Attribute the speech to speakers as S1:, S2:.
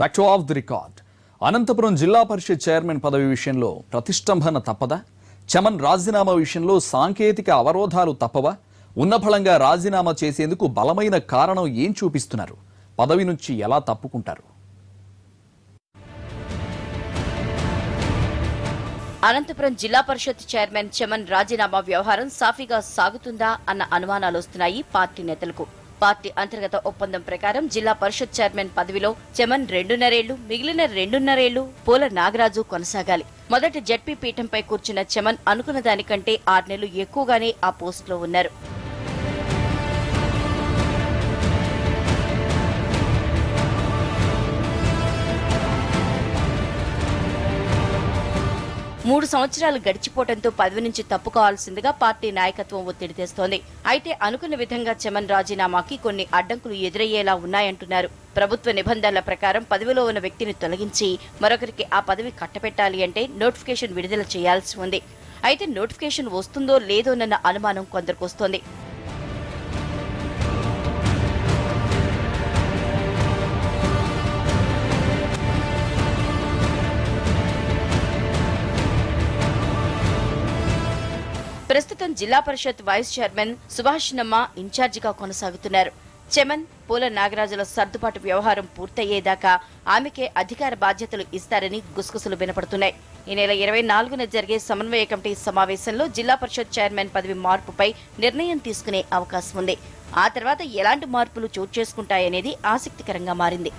S1: Back to off the record Anantapuram జిల్లా పరిషత్ chairman పదవి విషయంలో ప్రతిష్టంభన తప్పదా? చమన్ రాజీనామా విషయంలో సాంకేతిక అవరోధాలు తప్పవా? ఉన్నఫలంగా రాజీనామా చేసేందుకు బలమైన కారణం ఏం చూపిస్తున్నారు? పదవి నుంచి ఎలా తప్పుకుంటారు?
S2: అనంతపురం జిల్లా పరిషత్ చైర్మన్ చమన్ రాజీనామా వ్యవహారం సాఫీగా సాగుతుందా అన్న అనుమానాలు వస్తున్నాయి పార్టీ నేతలకు. పార్టీ అంతర్గత ఒప్పందం ప్రకారం జిల్లా పరిషత్ చైర్మన్ పదవిలో చమన్ రెండున్నరేళ్ళు మిగిలిన రెండున్నరేళ్ళు పూల నాగరాజు కొనసాగాలి. మొదటి జడ్పీ పీఠంపై కూర్చున్న చమన్ అనుకున్న దానికంటే ఆరు నెలలు ఎక్కువగానే ఆ పోస్టులో ఉన్నారు. మూడు సంవత్సరాలు గడిచిపోవడంతో పదవి నుంచి తప్పుకోవాల్సిందిగా పార్టీ నాయకత్వం ఒత్తిడి తెస్తోంది. అయితే అనుకున్న విధంగా చమన్ రాజీనామాకి కొన్ని అడ్డంకులు ఎదురయ్యేలా ఉన్నాయంటున్నారు. ప్రభుత్వ నిబంధనల ప్రకారం పదవిలో ఉన్న వ్యక్తిని తొలగించి మరొకరికి ఆ పదవి కట్టబెట్టాలి అంటే నోటిఫికేషన్ విడుదల చేయాల్సి ఉంది. అయితే నోటిఫికేషన్ వస్తుందో లేదోనన్న అనుమానం కొందరికి వస్తోంది ప్రస్తుతం జిల్లా పరిషత్ వైస్ చైర్మన్ సుభాష్ నమ్మ ఇన్ఛార్జిగా కొనసాగుతున్నారు. చెమన్ పూల నాగరాజుల సర్దుబాటు వ్యవహారం పూర్తయ్యేదాకా ఆమెకే అధికార బాధ్యతలు ఇస్తారని గుసగుసలు వినపడుతున్నాయి. ఈ నెల ఇరవై నాలుగున జరిగే సమన్వయ కమిటీ సమావేశంలో జిల్లా పరిషత్ చైర్మన్ పదవి మార్పుపై నిర్ణయం తీసుకునే అవకాశం ఉంది. ఆ తర్వాత ఎలాంటి మార్పులు చోటు చేసుకుంటాయనేది ఆసక్తికరంగా మారింది.